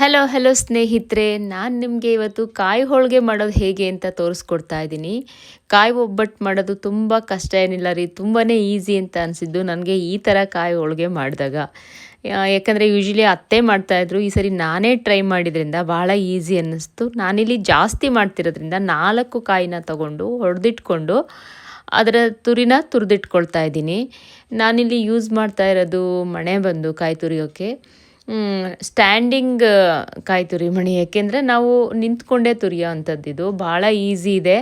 Hello hello ಸ್ನೇಹಿತರೆ. ನಾನು ನಿಮಗೆ ಇವತ್ತು ಕಾಯಿ ಹೋಳಿಗೆ ಮಾಡೋದು ಹೇಗೆ ಅಂತ ತೋರಿಸ್ಕೊಡ್ತಾ ಇದ್ದೀನಿ. ಕಾಯಿ ಒಬ್ಬಟ್ಟು ಮಾಡೋದು ತುಂಬ ಕಷ್ಟ ಏನಿಲ್ಲ ರೀ. ತುಂಬಾ ಈಸಿ ಅಂತ ಅನಿಸಿದ್ದು ನನಗೆ ಈ ಥರ ಕಾಯಿ ಹೋಳಿಗೆ ಮಾಡಿದಾಗ. ಯಾಕಂದರೆ ಯೂಶ್ವಲಿ ಅತ್ತೆ ಮಾಡ್ತಾಯಿದ್ರು ಈ ಸರಿ ನಾನೇ ಟ್ರೈ ಮಾಡಿದ್ರಿಂದ ಭಾಳ ಈಸಿ ಅನ್ನಿಸ್ತು. ನಾನಿಲ್ಲಿ ಜಾಸ್ತಿ ಮಾಡ್ತಿರೋದ್ರಿಂದ ನಾಲ್ಕು ಕಾಯಿನ ತಗೊಂಡು ಹೊಡೆದಿಟ್ಕೊಂಡು ಅದರ ತುರಿನ ತುರಿದಿಟ್ಕೊಳ್ತಾ ಇದ್ದೀನಿ. ನಾನಿಲ್ಲಿ ಯೂಸ್ ಮಾಡ್ತಾ ಇರೋದು ಮಣೆ ಬಂದು ಕಾಯಿ ತುರಿಯೋಕ್ಕೆ ಸ್ಟ್ಯಾಂಡಿಂಗ್ ಕಾಯಿ ತುರಿ ಮಣಿ. ಯಾಕೆಂದರೆ ನಾವು ನಿಂತ್ಕೊಂಡೇ ತುರಿಯೋ ಅಂಥದ್ದಿದು ಭಾಳ ಈಸಿ ಇದೆ.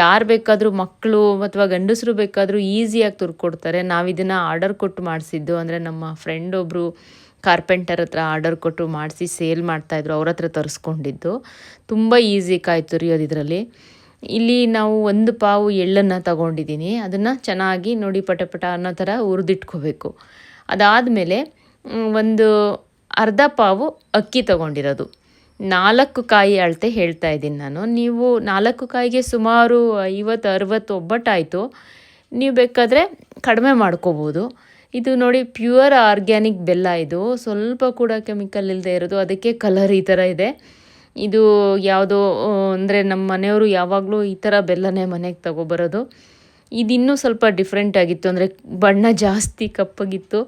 ಯಾರು ಬೇಕಾದರೂ ಮಕ್ಕಳು ಅಥವಾ ಗಂಡಸರು ಬೇಕಾದರೂ ಈಸಿಯಾಗಿ ತುರ್ಕೊಡ್ತಾರೆ. ನಾವು ಇದನ್ನು ಆರ್ಡರ್ ಕೊಟ್ಟು ಮಾಡಿಸಿದ್ದು. ಅಂದರೆ ನಮ್ಮ ಫ್ರೆಂಡ್ ಒಬ್ಬರು ಕಾರ್ಪೆಂಟರ್ ಹತ್ರ ಆರ್ಡರ್ ಕೊಟ್ಟು ಮಾಡಿಸಿ ಸೇಲ್ ಮಾಡ್ತಾಯಿದ್ರು ಅವ್ರ ಹತ್ರ ತರಿಸ್ಕೊಂಡಿದ್ದು. ತುಂಬ ಈಸಿ ಕಾಯಿ ತುರಿಯೋದು ಇದರಲ್ಲಿ. ಇಲ್ಲಿ ನಾವು ಒಂದು ಪಾವು ಎಳ್ಳನ್ನು ತಗೊಂಡಿದ್ದೀನಿ ಅದನ್ನು ಚೆನ್ನಾಗಿ ನೋಡಿ ಪಟ ಪಟ ಅನ್ನೋ ಥರ ಹುರಿದಿಟ್ಕೋಬೇಕು. ಅದಾದಮೇಲೆ ಒಂದು ಅರ್ಧ ಪಾವು ಅಕ್ಕಿ ತಗೊಂಡಿರೋದು. ನಾಲ್ಕು ಕಾಯಿ ಅಳತೆ ಹೇಳ್ತಾ ಇದ್ದೀನಿ ನಾನು. ನೀವು ನಾಲ್ಕು ಕಾಯಿಗೆ ಸುಮಾರು ಐವತ್ತು, ಅರುವತ್ತು ಒಬ್ಬಟ್ಟಾಯಿತು. ನೀವು ಬೇಕಾದರೆ ಕಡಿಮೆ ಮಾಡ್ಕೋಬೋದು. ಇದು ನೋಡಿ ಪ್ಯೂರ್ ಆರ್ಗ್ಯಾನಿಕ್ ಬೆಲ್ಲ ಇದು. ಸ್ವಲ್ಪ ಕೂಡ ಕೆಮಿಕಲ್ ಇಲ್ಲದೆ ಇರೋದು. ಅದಕ್ಕೆ ಕಲರ್ ಈ ಥರ ಇದೆ. ಇದು ಯಾವುದೋ, ಅಂದರೆ ನಮ್ಮ ಮನೆಯವರು ಯಾವಾಗಲೂ ಈ ಥರ ಬೆಲ್ಲನೇ ಮನೆಗೆ ತಗೊಬರೋದು. ಇದಿನ್ನೂ ಸ್ವಲ್ಪ ಡಿಫ್ರೆಂಟ್ ಆಗಿತ್ತು. ಅಂದರೆ ಬಣ್ಣ ಜಾಸ್ತಿ ಕಪ್ಪಗಿತ್ತು.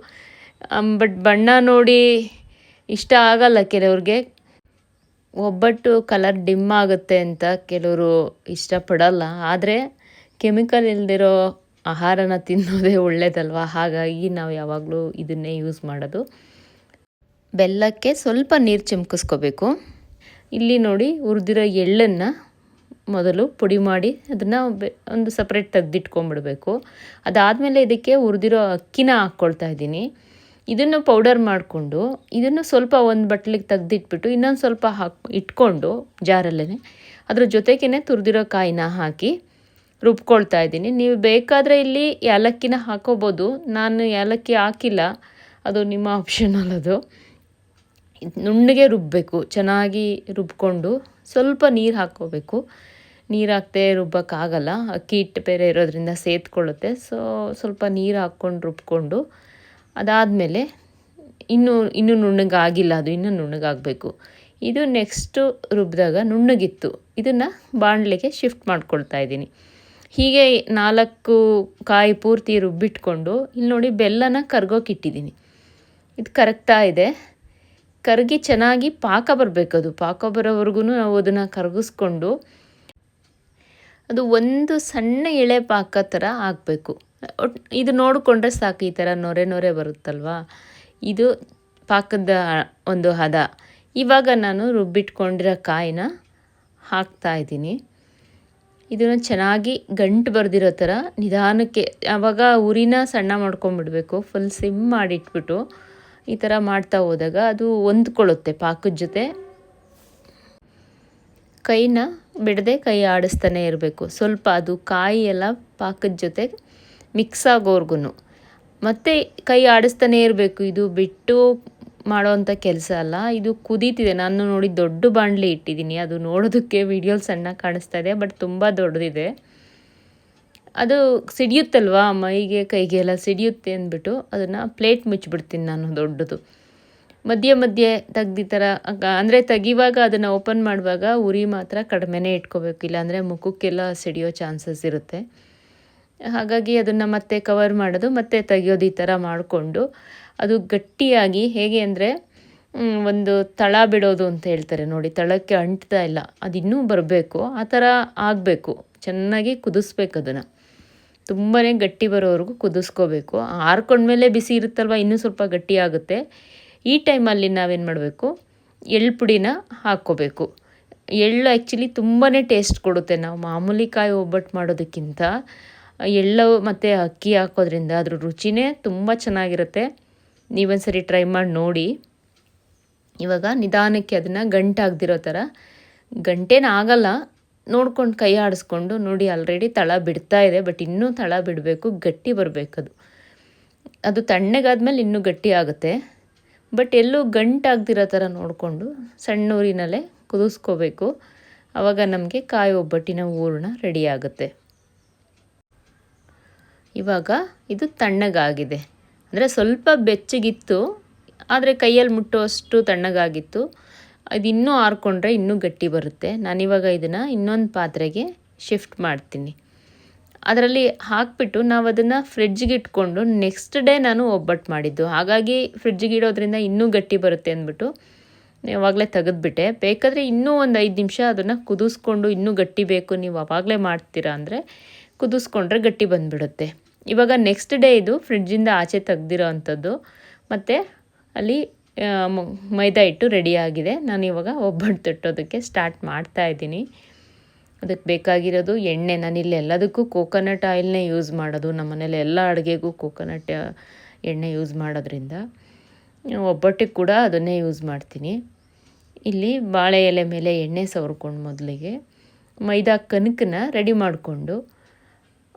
ಬಟ್ ಬಣ್ಣ ನೋಡಿ ಇಷ್ಟ ಆಗಲ್ಲ ಕೆಲವ್ರಿಗೆ. ಒಬ್ಬಟ್ಟು ಕಲರ್ ಡಿಮ್ ಆಗುತ್ತೆ ಅಂತ ಕೆಲವರು ಇಷ್ಟಪಡಲ್ಲ. ಆದರೆ ಕೆಮಿಕಲ್ ಇಲ್ದಿರೋ ಆಹಾರನ ತಿನ್ನೋದೇ ಒಳ್ಳೇದಲ್ವ? ಹಾಗಾಗಿ ನಾವು ಯಾವಾಗಲೂ ಇದನ್ನೇ ಯೂಸ್ ಮಾಡೋದು. ಬೆಲ್ಲಕ್ಕೆ ಸ್ವಲ್ಪ ನೀರು ಚಿಮ್ಕಿಸ್ಕೋಬೇಕು. ಇಲ್ಲಿ ನೋಡಿ ಹುರಿದಿರೋ ಎಳ್ಳನ್ನು ಮೊದಲು ಪುಡಿ ಮಾಡಿ ಅದನ್ನು ಒಂದು ಸಪ್ರೇಟ್ ತೆಗ್ದಿಟ್ಕೊಂಬಿಡ್ಬೇಕು ಅದಾದಮೇಲೆ ಇದಕ್ಕೆ ಹುರಿದಿರೋ ಅಕ್ಕಿನ ಹಾಕ್ಕೊಳ್ತಾ ಇದ್ದೀನಿ. ಇದನ್ನು ಪೌಡರ್ ಮಾಡಿಕೊಂಡು, ಇದನ್ನು ಸ್ವಲ್ಪ ಒಂದು ಬಟ್ಟಲಿಗೆ ತೆಗ್ದಿಟ್ಬಿಟ್ಟು, ಇನ್ನೊಂದು ಸ್ವಲ್ಪ ಹಾಕಿ, ಇಟ್ಕೊಂಡು ಜಾರಲ್ಲೇ, ಅದ್ರ ಜೊತೆಗೇ ತುರಿದಿರೋ ಕಾಯಿನ ಹಾಕಿ ರುಬ್ಕೊಳ್ತಾ ಇದ್ದೀನಿ. ನೀವು ಬೇಕಾದರೆ ಇಲ್ಲಿ ಏಲಕ್ಕಿನ ಹಾಕೋಬೋದು. ನಾನು ಏಲಕ್ಕಿ ಹಾಕಿಲ್ಲ. ಅದು ನಿಮ್ಮ ಆಪ್ಷನಲ್ ಅದು. ನುಣ್ಣಗೆ ರುಬ್ಬಬೇಕು ಚೆನ್ನಾಗಿ ರುಬ್ಕೊಂಡು ಸ್ವಲ್ಪ ನೀರು ಹಾಕ್ಕೋಬೇಕು. ನೀರು ಹಾಕ್ತೆ ರುಬ್ಬೋಕ್ಕಾಗಲ್ಲ ಅಕ್ಕಿ ಹಿಟ್ಟು ಬೇರೆ ಇರೋದ್ರಿಂದ ಸೇತ್ಕೊಳ್ಳುತ್ತೆ. ಸೊ ಸ್ವಲ್ಪ ನೀರು ಹಾಕ್ಕೊಂಡು ರುಬ್ಕೊಂಡು ಅದಾದಮೇಲೆ ಇನ್ನೂ ಇನ್ನೂ ನುಣ್ಣಗಾಗಿಲ್ಲ ಅದು, ಇನ್ನೂ ನುಣ್ಣಗಾಗಬೇಕು. ಇದು ನೆಕ್ಸ್ಟು ರುಬ್ಬಿದಾಗ ನುಣ್ಣಗಿತ್ತು. ಇದನ್ನು ಬಾಣಲೆಗೆ ಶಿಫ್ಟ್ ಮಾಡ್ಕೊಳ್ತಾ ಇದ್ದೀನಿ. ಹೀಗೆ ನಾಲ್ಕು ಕಾಯಿ ಪೂರ್ತಿ ರುಬ್ಬಿಟ್ಕೊಂಡು, ಇಲ್ಲಿ ನೋಡಿ ಬೆಲ್ಲನ ಕರ್ಗೋಕಿಟ್ಟಿದ್ದೀನಿ ಇದು ಕರಗ್ತಾ ಇದೆ. ಕರಗಿ ಚೆನ್ನಾಗಿ ಪಾಕ ಬರಬೇಕು ಅದು. ಪಾಕ ಬರೋವರೆಗೂ ನಾವು ಅದನ್ನು ಕರಗಿಸ್ಕೊಂಡು, ಅದು ಒಂದು ಸಣ್ಣ ಎಳೆ ಪಾಕ ಥರ ಆಗಬೇಕು. ಇದು ನೋಡಿಕೊಂಡ್ರೆ ಸಾಕು ಈ ಥರ ನೊರೆ ನೊರೆ ಬರುತ್ತಲ್ವಾ? ಇದು ಪಾಕದ ಒಂದು ಹದ. ಇವಾಗ ನಾನು ರುಬ್ಬಿಟ್ಕೊಂಡಿರೋ ಕಾಯಿನ ಹಾಕ್ತಾ ಇದ್ದೀನಿ. ಇದನ್ನು ಚೆನ್ನಾಗಿ ಗಂಟು ಬರೆದಿರೋ ಥರ ನಿಧಾನಕ್ಕೆ ಆವಾಗ ಉರಿನ ಸಣ್ಣ ಮಾಡ್ಕೊಂಬಿಡ್ಬೇಕು. ಫುಲ್ ಸಿಮ್ ಮಾಡಿಟ್ಬಿಟ್ಟು ಈ ಥರ ಮಾಡ್ತಾ ಹೋದಾಗ ಅದು ಹೊಂದ್ಕೊಳ್ಳುತ್ತೆ ಪಾಕದ ಜೊತೆ. ಕೈನ ಬಿಡದೆ ಕೈ ಆಡಿಸ್ತಾನೆ ಇರಬೇಕು. ಸ್ವಲ್ಪ ಅದು ಕಾಯಿ ಎಲ್ಲ ಪಾಕದ ಜೊತೆ ಮಿಕ್ಸ್ ಆಗೋರ್ಗು ಮತ್ತೆ ಕೈ ಆಡಿಸ್ತಾನೆ ಇರಬೇಕು. ಇದು ಬಿಟ್ಟು ಮಾಡೋವಂಥ ಕೆಲಸ ಅಲ್ಲ. ಇದು ಕುದೀತಿದೆ. ನಾನು ನೋಡಿ ದೊಡ್ಡ ಬಾಣಲೆ ಇಟ್ಟಿದ್ದೀನಿ. ಅದು ನೋಡೋದಕ್ಕೆ ವಿಡಿಯೋಲಿ ಸಣ್ಣ ಕಾಣಿಸ್ತಾ ಇದೆ, ಬಟ್ ತುಂಬ ದೊಡ್ಡದಿದೆ. ಅದು ಸಿಡಿಯುತ್ತಲ್ವಾ? ಮೈಗೆ, ಕೈಗೆ ಎಲ್ಲ ಸಿಡಿಯುತ್ತೆ ಅಂದ್ಬಿಟ್ಟು ಅದನ್ನು ಪ್ಲೇಟ್ ಮುಚ್ಚಿಬಿಡ್ತೀನಿ ನಾನು ದೊಡ್ಡದು. ಮಧ್ಯೆ ಮಧ್ಯೆ ತೆಗ್ದಿ ಥರ, ಅಂದರೆ ತೆಗಿವಾಗ ಅದನ್ನು ಓಪನ್ ಮಾಡುವಾಗ ಉರಿ ಮಾತ್ರ ಕಡಿಮೆನೇ ಇಟ್ಕೋಬೇಕು. ಇಲ್ಲಾಂದರೆ ಮುಖಕ್ಕೆಲ್ಲ ಸಿಡಿಯೋ ಚಾನ್ಸಸ್ ಇರುತ್ತೆ. ಹಾಗಾಗಿ ಅದನ್ನು ಮತ್ತೆ ಕವರ್ ಮಾಡೋದು, ಮತ್ತೆ ತೆಗೆಯೋದು ಈ ಥರ ಮಾಡಿಕೊಂಡು, ಅದು ಗಟ್ಟಿಯಾಗಿ ಹೇಗೆ ಅಂದರೆ ಒಂದು ತಳ ಬಿಡೋದು ಅಂತ ಹೇಳ್ತಾರೆ ನೋಡಿ, ತಳಕ್ಕೆ ಅಂಟ್ತಾ ಇಲ್ಲ, ಅದು ಇನ್ನೂ ಬರಬೇಕು, ಆ ಥರ ಆಗಬೇಕು, ಚೆನ್ನಾಗಿ ಕುದಿಸ್ಬೇಕು ಅದನ್ನು. ತುಂಬಾ ಗಟ್ಟಿ ಬರೋವರೆಗೂ ಕುದಿಸ್ಕೋಬೇಕು. ಆರ್ಕೊಂಡ್ಮೇಲೆ ಬಿಸಿ ಇರುತ್ತಲ್ವ, ಇನ್ನೂ ಸ್ವಲ್ಪ ಗಟ್ಟಿ ಆಗುತ್ತೆ. ಈ ಟೈಮಲ್ಲಿ ನಾವೇನು ಮಾಡಬೇಕು, ಎಳ್ಳು ಪುಡಿನ ಹಾಕ್ಕೋಬೇಕು. ಎಳ್ಳು ಆ್ಯಕ್ಚುಲಿ ತುಂಬಾ ಟೇಸ್ಟ್ ಕೊಡುತ್ತೆ, ನಾವು ಮಾಮೂಲಿ ಕಾಯಿ ಒಬ್ಬಟ್ಟು ಮಾಡೋದಕ್ಕಿಂತ. ಎಳ್ಳು ಮತ್ತು ಅಕ್ಕಿ ಹಾಕೋದ್ರಿಂದ ಅದ್ರ ರುಚಿನೇ ತುಂಬ ಚೆನ್ನಾಗಿರುತ್ತೆ. ನೀವೊಂದ್ಸರಿ ಟ್ರೈ ಮಾಡಿ ನೋಡಿ. ಇವಾಗ ನಿಧಾನಕ್ಕೆ ಅದನ್ನು ಗಂಟಾಗ್ದಿರೋ ಥರ ಗಂಟೇನ ಆಗಲ್ಲ. ನೋಡ್ಕೊಂಡು ಕೈ ಆಡಿಸ್ಕೊಂಡು ನೋಡಿ ಆಲ್ರೆಡಿ ತಳ ಬಿಡ್ತಾ ಇದೆ ಬಟ್ ಇನ್ನೂ ತಳ ಬಿಡಬೇಕು, ಗಟ್ಟಿ ಬರಬೇಕದು ಅದು. ತಣ್ಣಗಾದ್ಮೇಲೆ ಇನ್ನೂ ಗಟ್ಟಿ ಆಗುತ್ತೆ. ಬಟ್ ಎಲ್ಲೂ ಗಂಟಾಗ್ದಿರೋ ಥರ ನೋಡಿಕೊಂಡು ಸಣ್ಣ ಊರಿನಲ್ಲೇ ಕುದಿಸ್ಕೋಬೇಕು. ಆವಾಗ ನಮಗೆ ಕಾಯಿ ಒಬ್ಬಟ್ಟಿನ ಹೂರ್ಣ ರೆಡಿ ಆಗುತ್ತೆ. ಇವಾಗ ಇದು ತಣ್ಣಗಾಗಿದೆ. ಅಂದರೆ ಸ್ವಲ್ಪ ಬೆಚ್ಚಗಿತ್ತು, ಆದರೆ ಕೈಯಲ್ಲಿ ಮುಟ್ಟುವಷ್ಟು ತಣ್ಣಗಾಗಿತ್ತು. ಅದು ಇನ್ನೂ ಆರ್ಕೊಂಡ್ರೆ ಇನ್ನೂ ಗಟ್ಟಿ ಬರುತ್ತೆ. ನಾನಿವಾಗ ಇದನ್ನು ಇನ್ನೊಂದು ಪಾತ್ರೆಗೆ ಶಿಫ್ಟ್ ಮಾಡ್ತೀನಿ. ಅದರಲ್ಲಿ ಹಾಕಿಬಿಟ್ಟು ನಾವು ಅದನ್ನು ಫ್ರಿಡ್ಜ್ಗೆ ಇಟ್ಕೊಂಡು ನೆಕ್ಸ್ಟ್ ಡೇ ನಾನು ಒಬ್ಬಟ್ಟು ಮಾಡಿದ್ದು. ಹಾಗಾಗಿ ಫ್ರಿಡ್ಜ್ಗೆ ಇಡೋದ್ರಿಂದ ಇನ್ನೂ ಗಟ್ಟಿ ಬರುತ್ತೆ ಅಂದ್ಬಿಟ್ಟು ಯಾವಾಗಲೇ ತೆಗೆದುಬಿಟ್ಟೆ. ಬೇಕಾದರೆ ಇನ್ನೂ ಒಂದು ಐದು ನಿಮಿಷ ಅದನ್ನು ಕುದಿಸ್ಕೊಂಡು ಇನ್ನೂ ಗಟ್ಟಿ ಬೇಕು, ನೀವು ಆವಾಗಲೇ ಮಾಡ್ತೀರಾ ಅಂದರೆ ಕುದಿಸ್ಕೊಂಡ್ರೆ ಗಟ್ಟಿ ಬಂದುಬಿಡುತ್ತೆ. ಇವಾಗ ನೆಕ್ಸ್ಟ್ ಡೇ ಇದು ಫ್ರಿಡ್ಜಿಂದ ಆಚೆ ತೆಗ್ದಿರೋ ಅಂಥದ್ದು. ಮತ್ತು ಅಲ್ಲಿ ಮೈದಾ ಹಿಟ್ಟು ರೆಡಿಯಾಗಿದೆ ನಾನು ಇವಾಗ ಒಬ್ಬಟ್ಟು ತಟ್ಟೋದಕ್ಕೆ ಸ್ಟಾರ್ಟ್ ಮಾಡ್ತಾ ಇದ್ದೀನಿ. ಅದಕ್ಕೆ ಬೇಕಾಗಿರೋದು ಎಣ್ಣೆ. ನಾನಿಲ್ಲಿ ಎಲ್ಲದಕ್ಕೂ ಕೋಕೋನಟ್ ಆಯಿಲ್ನೇ ಯೂಸ್ ಮಾಡೋದು. ನಮ್ಮ ಮನೇಲಿ ಎಲ್ಲ ಅಡುಗೆಗೂ ಕೋಕೋನಟ್ ಎಣ್ಣೆ ಯೂಸ್ ಮಾಡೋದ್ರಿಂದ. ಒಬ್ಬಟ್ಟಿಗೆ ಕೂಡ ಅದನ್ನೇ ಯೂಸ್ ಮಾಡ್ತೀನಿ. ಇಲ್ಲಿ ಬಾಳೆ ಎಲೆ ಮೇಲೆ ಎಣ್ಣೆ ಸವರ್ಕೊಂಡು ಮೊದಲಿಗೆ. ಮೈದಾ ಕನಕನ ರೆಡಿ ಮಾಡಿಕೊಂಡು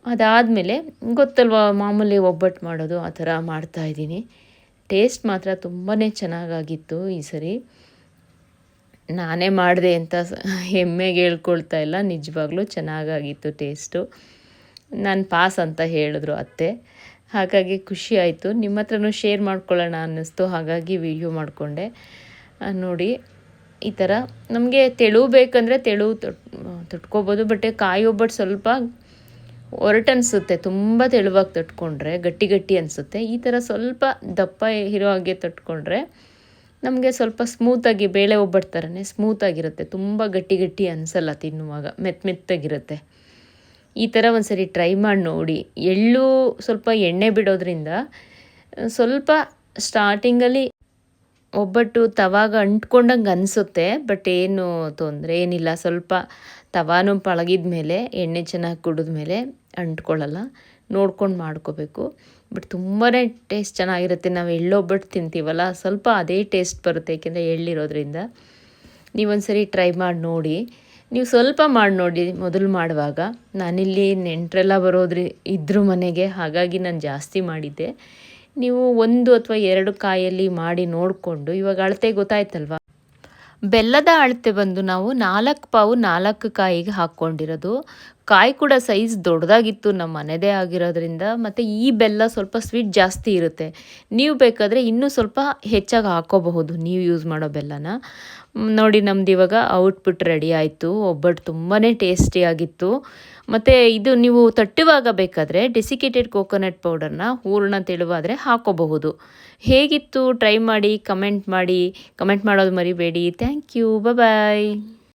ಅದಾದಮೇಲೆ ಗೊತ್ತಲ್ವ ಮಾಮೂಲಿ ಒಬ್ಬಟ್ಟು ಮಾಡೋದು ಆ ಥರ ಮಾಡ್ತಾಯಿದ್ದೀನಿ ಟೇಸ್ಟ್ ಮಾತ್ರ ತುಂಬಾ ಚೆನ್ನಾಗಾಗಿತ್ತು ಈ ಸರಿ. ನಾನೇ ಮಾಡಿದೆ ಅಂತ ಹೆಮ್ಮೆಗೆ ಹೇಳ್ಕೊಳ್ತಾ ಇಲ್ಲ, ನಿಜವಾಗ್ಲೂ ಚೆನ್ನಾಗಾಗಿತ್ತು ಟೇಸ್ಟು. ನಾನು ಪಾಸ್ ಅಂತ ಹೇಳಿದ್ರು ಅತ್ತೆ. ಹಾಗಾಗಿ ಖುಷಿ ಆಯಿತು. ನಿಮ್ಮ ಹತ್ರನೂ ಶೇರ್ ಮಾಡ್ಕೊಳ್ಳೋಣ ಅನ್ನಿಸ್ತು, ಹಾಗಾಗಿ ವಿಡಿಯೋ ಮಾಡಿಕೊಂಡೆ. ನೋಡಿ, ಈ ಥರ ನಮಗೆ ತೆಳು ಬೇಕಂದರೆ ತೆಳು ತೊಟ್, ತೊಟ್ಕೋಬೋದು, ಬಟ್ ಕಾಯಿ ಒಬ್ಬಟ್ಟು ಸ್ವಲ್ಪ ಒರಟು ಅನಿಸುತ್ತೆ ತುಂಬ ತೆಳುವಾಗಿ ತಟ್ಕೊಂಡ್ರೆ, ಗಟ್ಟಿ ಗಟ್ಟಿ ಅನಿಸುತ್ತೆ. ಈ ಥರ ಸ್ವಲ್ಪ ದಪ್ಪ ಇರೋ ಹಾಗೆ ತಟ್ಕೊಂಡ್ರೆ ನಮಗೆ ಸ್ವಲ್ಪ ಸ್ಮೂತಾಗಿ ಬೇಳೆ ಒಬ್ಬಟ್ಟು ಥರನೇ ಸ್ಮೂತಾಗಿರುತ್ತೆ ತುಂಬ ಗಟ್ಟಿ ಗಟ್ಟಿ ಅನಿಸಲ್ಲ ತಿನ್ನುವಾಗ ಮೆತ್ತ ಮೆತ್ತಾಗಿರುತ್ತೆ. ಈ ಥರ ಒಂದ್ಸರಿ ಟ್ರೈ ಮಾಡಿ ನೋಡಿ. ಎಳ್ಳು ಸ್ವಲ್ಪ ಎಣ್ಣೆ ಬಿಡೋದ್ರಿಂದ ಸ್ವಲ್ಪ ಸ್ಟಾರ್ಟಿಂಗಲ್ಲಿ ಒಬ್ಬಟ್ಟು ತವಾಗ ಅಂಟ್ಕೊಂಡಂಗೆ ಅನಿಸುತ್ತೆ ಬಟ್ ಏನು ತೊಂದರೆ ಏನಿಲ್ಲ. ಸ್ವಲ್ಪ ತವಾನು ಪಳಗಿದ ಮೇಲೆ, ಎಣ್ಣೆ ಚೆನ್ನಾಗಿ ಕುಡಿದ ಮೇಲೆ ಅಂಟ್ಕೊಳ್ಳಲ್ಲ. ನೋಡ್ಕೊಂಡು ಮಾಡ್ಕೋಬೇಕು. ಬಟ್ ತುಂಬಾ ಟೇಸ್ಟ್ ಚೆನ್ನಾಗಿರುತ್ತೆ. ನಾವು ಎಳ್ಳೊಬ್ಬಟ್ಟು ತಿಂತೀವಲ್ಲ, ಸ್ವಲ್ಪ ಅದೇ ಟೇಸ್ಟ್ ಬರುತ್ತೆ, ಏಕೆಂದರೆ ಎಳ್ಳಿರೋದ್ರಿಂದ. ನೀವೊಂದ್ಸರಿ ಟ್ರೈ ಮಾಡಿ ನೋಡಿ. ನೀವು ಸ್ವಲ್ಪ ಮಾಡಿ ನೋಡಿ ಮೊದಲು ಮಾಡುವಾಗ. ನಾನಿಲ್ಲಿ ನೆಂಟರೆಲ್ಲ ಬರೋದ್ರಿ, ಇದ್ರ ಮನೆಗೆ, ಹಾಗಾಗಿ ನಾನು ಜಾಸ್ತಿ ಮಾಡಿದ್ದೆ. ನೀವು ಒಂದು ಅಥವಾ ಎರಡು ಕಾಯಲ್ಲಿ ಮಾಡಿ ನೋಡಿಕೊಂಡು ಇವಾಗ ಅಳತೆ ಗೊತ್ತಾಯ್ತಲ್ವ? ಬೆಲ್ಲದ ಅಳತೆ ಬಂದು ನಾವು ನಾಲ್ಕು ಪಾವು ನಾಲ್ಕು ಕಾಯಿಗೆ ಹಾಕ್ಕೊಂಡಿರೋದು. ಕಾಯಿ ಕೂಡ ಸೈಜ್ ದೊಡ್ಡದಾಗಿತ್ತು, ನಮ್ಮ ಮನೆದೇ ಆಗಿರೋದ್ರಿಂದ. ಮತ್ತು ಈ ಬೆಲ್ಲ ಸ್ವಲ್ಪ ಸ್ವೀಟ್ ಜಾಸ್ತಿ ಇರುತ್ತೆ. ನೀವು ಬೇಕಾದರೆ ಇನ್ನೂ ಸ್ವಲ್ಪ ಹೆಚ್ಚಾಗಿ ಹಾಕ್ಕೋಬಹುದು ನೀವು ಯೂಸ್ ಮಾಡೋ ಬೆಲ್ಲನ. ನೋಡಿ ನಮ್ದು ಇವಾಗ ಔಟ್ಪುಟ್ ರೆಡಿ ಆಯಿತು. ಒಬ್ಬಟ್ಟು ತುಂಬಾ ಟೇಸ್ಟಿಯಾಗಿತ್ತು ಮತ್ತು ಇದು ನೀವು ತಟ್ಟುವಾಗ ಬೇಕಾದರೆ ಡೆಸಿಕೇಟೆಡ್ ಕೋಕೋನಟ್ ಪೌಡರ್ನ ಹೂರ್ಣ ತೆಳುವಾದರೆ ಹಾಕೋಬಹುದು. ಹೇಗಿತ್ತು? ಟ್ರೈ ಮಾಡಿ ಕಮೆಂಟ್ ಮಾಡಿ. ಕಮೆಂಟ್ ಮಾಡೋದು ಮರಿಬೇಡಿ. Thank you bye